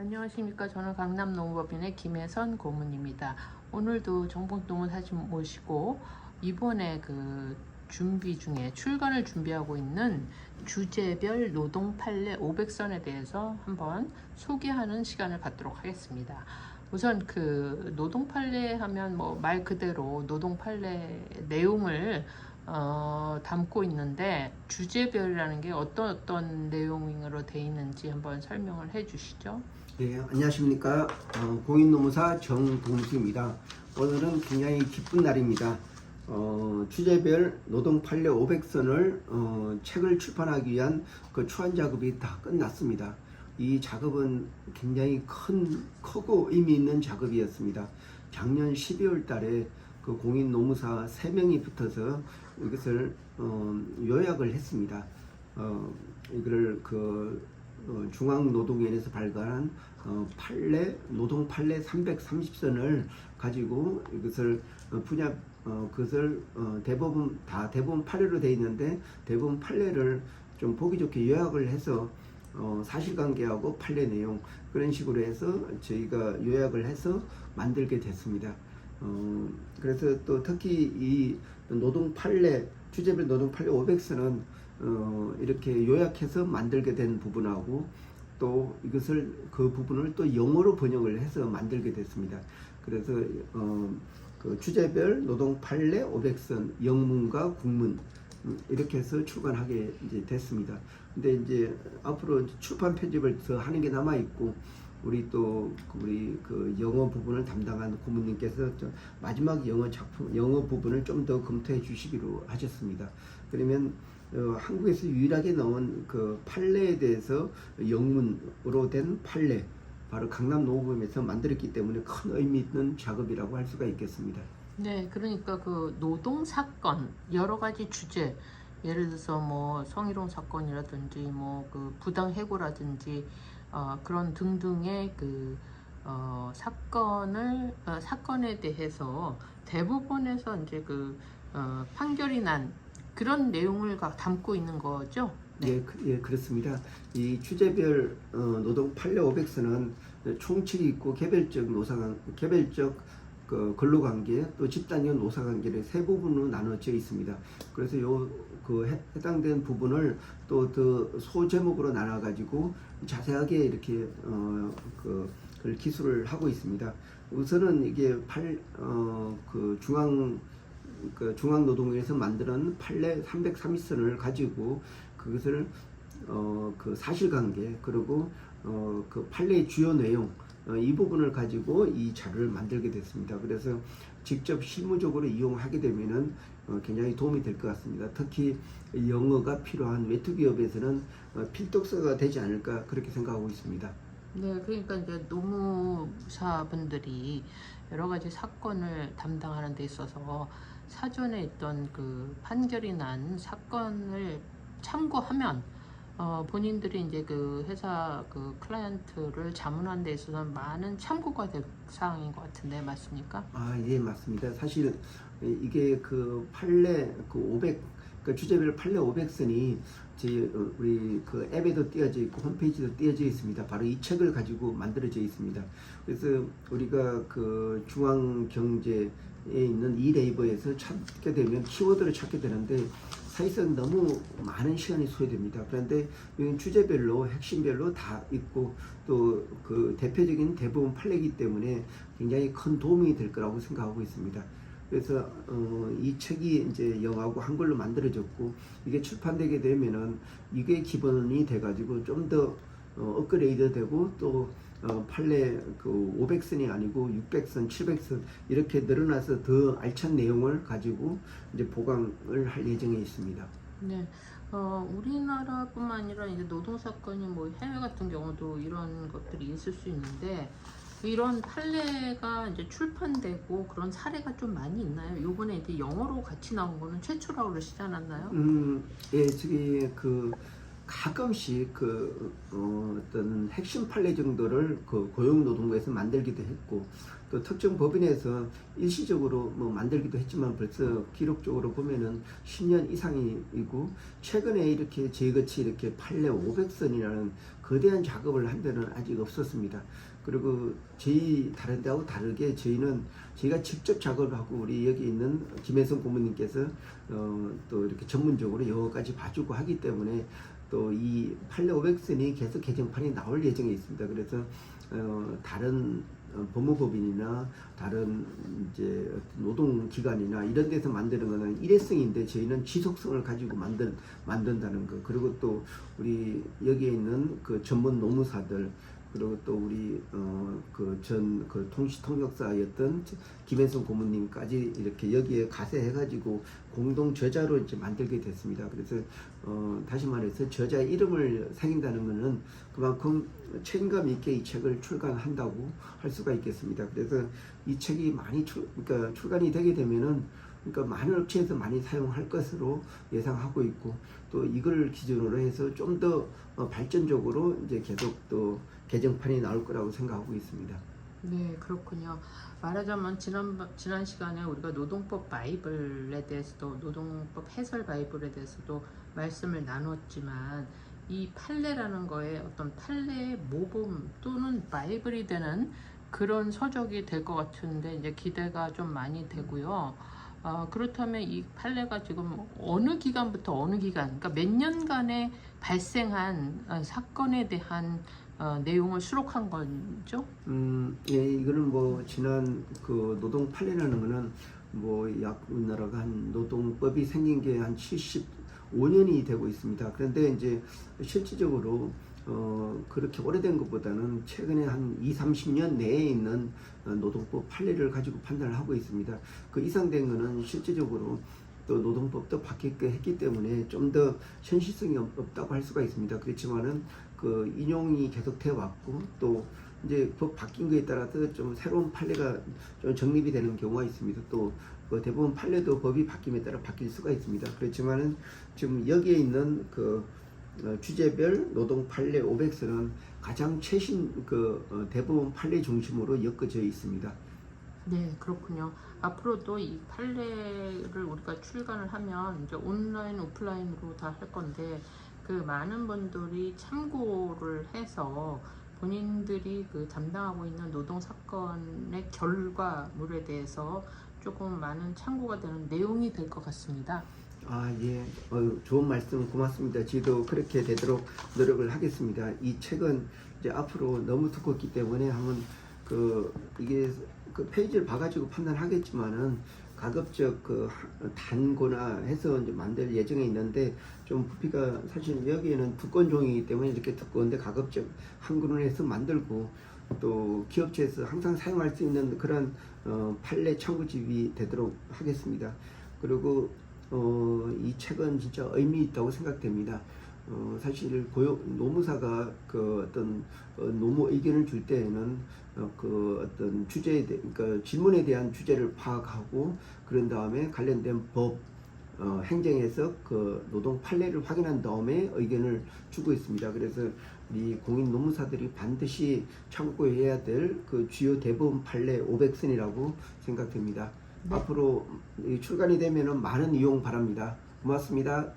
안녕하십니까. 저는 강남 농업법인의 김혜선 고문입니다. 오늘도 정봉동을 사진 모시고 이번에 그 준비 중에 출간을 준비하고 있는 주제별 노동 판례 500선에 대해서 한번 소개하는 시간을 갖도록 하겠습니다. 우선 그 노동 판례 하면 뭐 말 그대로 노동 판례 내용을 어, 담고 있는데 주제별이라는 게 어떤 어떤 내용으로 돼 있는지 한번 설명을 해 주시죠. 네, 안녕하십니까. 어, 공인노무사 정동수입니다. 오늘은 굉장히 기쁜 날입니다. 어, 주제별 노동 판례 500선을 어, 책을 출판하기 위한 그 초안 작업이 다 끝났습니다. 이 작업은 굉장히 큰, 크고 의미 있는 작업이었습니다. 작년 12월 달에 그 공인 노무사 3명이 붙어서 이것을 어, 요약을 했습니다. 어, 이거를 그 어, 중앙노동위원회에서 발간한 어, 판례 노동 판례 330선을 가지고 이것을 어, 분야 어, 그것을 어, 대부분 다 대부분 판례로 되어 있는데 대부분 판례를 좀 보기 좋게 요약을 해서 어, 사실관계하고 판례 내용 그런 식으로 해서 저희가 요약을 해서 만들게 됐습니다. 어, 그래서 또 특히 이 노동 판례 주제별 노동 판례 500선은 어, 이렇게 요약해서 만들게 된 부분하고 또 이것을 그 부분을 또 영어로 번역을 해서 만들게 됐습니다. 그래서 어, 그 주제별 노동 판례 500선 영문과 국문 음, 이렇게 해서 출간하게 이제 됐습니다. 근데 이제 앞으로 출판 편집을 더 하는 게 남아 있고 우리 또 우리 그 영어 부분을 담당한 고문님께서 저 마지막 영어 작품 영어 부분을 좀 더 검토해 주시기로 하셨습니다. 그러면 어, 한국에서 유일하게 나온 그 판례에 대해서 영문으로 된 판례 바로 강남 노무법에서 만들었기 때문에 큰 의미 있는 작업이라고 할 수가 있겠습니다. 네, 그러니까 그 노동 사건 여러 가지 주제 예를 들어서 뭐 성희롱 사건이라든지 뭐 그 부당 해고라든지 어, 그런 등등의 그 어, 사건을 어, 사건에 대해서 대법원에서 이제 그 어, 판결이 난 그런 내용을 가- 담고 있는 거죠. 네. 예, 그- 예, 그렇습니다. 이 주제별 어, 노동 판례 500선은 총칙이 있고 개별적 노사관, 개별적 그 근로관계 또 집단적 노사관계를 세 부분으로 나눠져 있습니다. 그래서 요 그 해당된 부분을 또더 소제목으로 나눠 가지고 자세하게 이렇게 어그 기술을 하고 있습니다. 우선은 이게 팔 어 그 중앙 그 중앙노동위에서 만드는 판례 330선을 가지고 그것을 어 그 사실관계 그리고 어 그 판례의 주요 내용 어, 이 부분을 가지고 이 자료를 만들게 됐습니다. 그래서 직접 실무적으로 이용하게 되면은 어, 굉장히 도움이 될 것 같습니다. 특히 영어가 필요한 외투 기업에서는 어, 필독서가 되지 않을까 그렇게 생각하고 있습니다. 네, 그러니까 이제 노무사분들이 여러 가지 사건을 담당하는 데 있어서 사전에 있던 그 판결이 난 사건을 참고하면 어, 본인들이 이제 그 회사 그 클라이언트를 자문하는 데 있어서 많은 참고가 될 사항인 것 같은데 맞습니까? 아, 예, 맞습니다. 사실 이게 그 판례 그 500, 그 주제별 판례 500선이 제 어, 우리 그 앱에도 띄어져 있고 홈페이지도 띄어져 있습니다. 바로 이 책을 가지고 만들어져 있습니다. 그래서 우리가 그 중앙 경제에 있는 이 네이버에서 찾게 되면 키워드를 찾게 되는데 사실상 너무 많은 시간이 소요됩니다. 그런데 주제별로 핵심별로 다 있고 또 그 대표적인 대부분 판례이기 때문에 굉장히 큰 도움이 될 거라고 생각하고 있습니다. 그래서 어, 이 책이 이제 영어하고 한글로 만들어졌고 이게 출판되게 되면은 이게 기본이 돼가지고 좀더 어, 업그레이드 되고 또 어, 판례 그 500선이 아니고 600선, 700선 이렇게 늘어나서 더 알찬 내용을 가지고 이제 보강을 할 예정에 있습니다. 네. 어, 우리나라뿐만 아니라 이제 노동 사건이 뭐 해외 같은 경우도 이런 것들이 있을 수 있는데 이런 판례가 이제 출판되고 그런 사례가 좀 많이 있나요? 요번에 이제 영어로 같이 나온 거는 최초라고 그러시지 않았나요? 음, 예, 저기 그 가끔씩 그 어, 어떤 핵심 판례 정도를 그 고용노동부에서 만들기도 했고 또 특정 법인에서 일시적으로 뭐 만들기도 했지만 벌써 기록적으로 보면은 10년 이상이고 최근에 이렇게 제거치 이렇게 판례 500선이라는 그 거대한 작업을 한 데는 아직 없었습니다. 그리고 저희 다른 데하고 다르게 저희는 저희가 직접 작업을 하고 우리 여기 있는 김혜성 고모님께서 어, 또 이렇게 전문적으로 영어까지 봐주고 하기 때문에 또이 판례 500선이 계속 개정판이 나올 예정에 있습니다. 그래서 어, 다른 어, 법무법인이나 다른 이제 노동기관이나 이런 데서 만드는 거는 일회성인데 저희는 지속성을 가지고 만든 만든다는 거 그리고 또 우리 여기에 있는 그 전문 노무사들 그리고 또 우리 어 그전그 통시 통역사였던 김혜성 고모님까지 이렇게 여기에 가세해가지고 공동 저자로 이제 만들게 됐습니다. 그래서 어 다시 말해서 저자의 이름을 새긴다는 것은 그만큼 책임감 있게 이 책을 출간한다고 할 수가 있겠습니다. 그래서 이 책이 많이 출 그러니까 출간이 되게 되면은 그러니까 많은 업체에서 많이 사용할 것으로 예상하고 있고 또 이걸 기준으로 해서 좀 더 발전적으로 이제 계속 또 개정판이 나올 거라고 생각하고 있습니다. 네, 그렇군요. 말하자면 지난 지난 시간에 우리가 노동법 바이블에 대해서도 노동법 해설 바이블에 대해서도 말씀을 나눴지만 이 판례라는 거에 어떤 판례의 모범 또는 바이블이 되는 그런 서적이 될 것 같은데 이제 기대가 좀 많이 되고요. 어, 그렇다면 이 판례가 지금 어느 기간부터 어느 기간, 그러니까 몇 년간에 발생한 어, 사건에 대한 어, 내용을 수록한 거죠? 음, 예, 이거는 뭐 지난 그 노동 판례라는 거는 뭐약 우리나라가 한 노동법이 생긴 게 한 75년이 되고 있습니다. 그런데 이제 실질적으로 어, 그렇게 오래된 것보다는 최근에 한 2, 30년 내에 있는 어, 노동법 판례를 가지고 판단을 하고 있습니다. 그 이상 된 거는 실질적으로 또 노동법도 바뀌게 했기 때문에 좀 더 현실성이 없- 없다고 할 수가 있습니다. 그렇지만은 그 인용이 계속 되어 왔고 또 이제 법 바뀐 거에 따라서 좀 새로운 판례가 좀 정립이 되는 경우가 있습니다. 또 그 대부분 판례도 법이 바뀜에 따라 바뀔 수가 있습니다. 그렇지만은 지금 여기에 있는 그 어, 주제별 노동 판례 500선은 가장 최신 그 어, 대부분 판례 중심으로 엮어져 있습니다. 네, 그렇군요. 앞으로도 이 판례를 우리가 출간을 하면 이제 온라인, 오프라인으로 다 할 건데 그 많은 분들이 참고를 해서 본인들이 그 담당하고 있는 노동 사건의 결과물에 대해서 조금 많은 참고가 되는 내용이 될 것 같습니다. 아, 예. 어, 좋은 말씀 고맙습니다. 저도 그렇게 되도록 노력을 하겠습니다. 이 책은 이제 앞으로 너무 두껍기 때문에 한번 그 이게 그 페이지를 봐가지고 판단하겠지만은 가급적 그 하- 단거나 해서 이제 만들 예정에 있는데 좀 부피가 사실 여기에는 두꺼운 종이기 때문에 이렇게 두꺼운데 가급적 한글로 해서 만들고 또 기업체에서 항상 사용할 수 있는 그런 어, 판례 청구집이 되도록 하겠습니다. 그리고 어, 이 책은 진짜 의미 있다고 생각됩니다. 어, 사실 고용 노무사가 그 어떤 어, 노무 의견을 줄 때에는 어, 그 어떤 주제에 대, 그러니까 질문에 대한 주제를 파악하고 그런 다음에 관련된 법 어, 행정에서 그 노동 판례를 확인한 다음에 의견을 주고 있습니다. 그래서 우리 공인 노무사들이 반드시 참고해야 될 그 주요 대부분 판례 500선이라고 생각됩니다. 네. 앞으로 이 출간이 되면은 많은 이용 바랍니다. 고맙습니다.